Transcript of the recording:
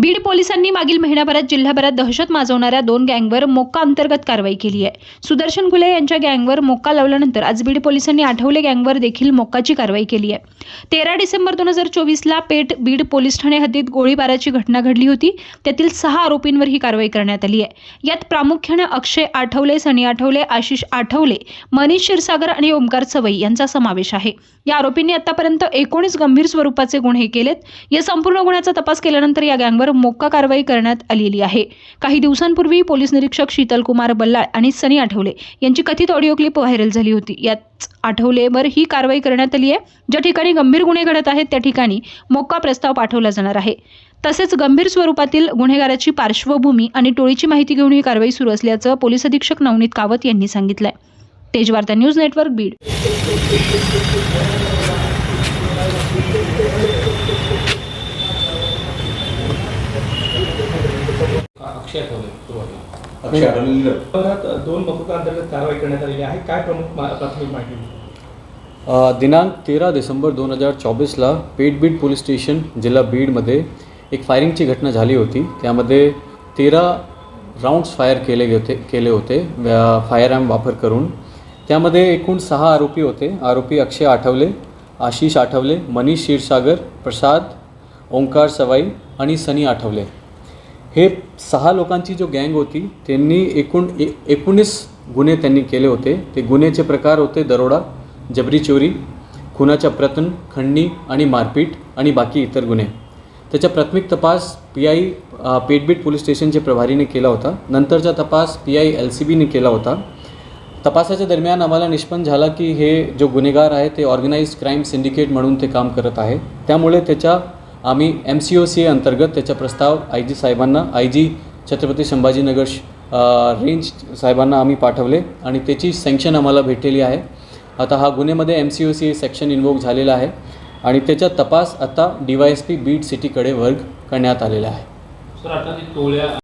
बीड पोलिसांनी मागील महिन्याभरात जिल्ह्याभरात दहशत माजवणाऱ्या दोन गँगवर मोक्का अंतर्गत कारवाई केली आहे. सुदर्शन घुले यांच्या गँगवर मोक्का लावल्यानंतर आज बीड पोलिसांनी आठवले गँगवर देखील मोक्काची कारवाई केली आहे. तेरा डिसेंबर दोन हजार चोवीसला पेठ बीड पोलीस ठाणे हद्दीत गोळीबाराची घटना घडली होती. त्यातील सहा आरोपींवर ही कारवाई करण्यात आली आहे. यात प्रामुख्याने अक्षय आठवले सनी आठवले आशिष आठवले मनीष क्षीरसागर आणि ओमकार सवई यांचा समावेश आहे. या आरोपींनी आतापर्यंत एकोणीस गंभीर स्वरूपाचे गुन्हे केलेत. या संपूर्ण गुन्ह्याचा तपास केल्यानंतर या गँगवर मोक्का कारवाई करण्यात आलेली आहे. काही दिवसांपूर्वी पोलीस निरीक्षक शीतल कुमार बल्लाळ आणि सनी आठवले यांची कथित ऑडिओ क्लिप व्हायरल झाली होती. यात आठवलेवर ही कारवाई करण्यात आली आहे. ज्या ठिकाणी गंभीर गुन्हे घडत आहेत त्या ठिकाणी मोक्का प्रस्ताव पाठवला जाणार आहे. तसेच गंभीर स्वरूपातील गुन्हेगाराची पार्श्वभूमी आणि टोळीची माहिती घेऊन ही कारवाई सुरू असल्याचं पोलीस अधीक्षक नवनीत कावत यांनी सांगितलंय. Tejvarta news network Beed. अक्षय ठेवले सुरुवातीला अक्षय आढळलेलं परत दोन मकुकांतर्गत कारवाई करण्यात आलेली आहे. काय प्रमुख मा- प्राथमिक माहिती? अ, दिनांक तेरा डिसेंबर दोन हजार चोवीसला पेठबीड पोलीस स्टेशन जिल्हा बीडमध्ये एक फायरिंगची घटना झाली होती. त्यामध्ये तेरा राऊंड्स फायर केले होते केले होते फायर आर्म वापर करून. त्यामध्ये एकूण सहा आरोपी होते. आरोपी अक्षय आठवले आशिष आठवले मनीष क्षीरसागर प्रसाद ओंकार सवाई आणि सनी आठवले. हे सहा लोकांची जो गँग होती त्यांनी एकूण ए एकोणीस गुन्हे त्यांनी केले होते. ते गुन्ह्याचे प्रकार होते दरोडा जबरी चोरी खुनाचा प्रयत्न खंडणी आणि मारपीट आणि बाकी इतर गुन्हे. त्याचा प्राथमिक तपास पी आय पेटबीट पोलीस स्टेशनचे प्रभारीने केला होता. नंतरचा तपास पी आय एल सी बीने केला होता. तपासाच्या दरम्यान आम्हाला निष्पन्न झाला की हे जो गुन्हेगार आहे ते ऑर्गनाइज्ड क्राईम सिंडिकेट म्हणून ते काम करत आहे. त्यामुळे त्याच्या आम्ही एम सी ओ सी अंतर्गत त्याचा प्रस्ताव आय जी साहेबांना I G Chhatrapati Sambhajinagar range साहेबांना आम्ही पाठवले आणि त्याची सँक्शन आम्हाला भेटलेली आहे. आता हा गुन्ह्यामध्ये M C O C section invoke झालेला आहे आणि त्याचा तपास आता D Y S P Beed सिटीकडे वर्ग करण्यात आलेला आहे. सर आता टोळ्या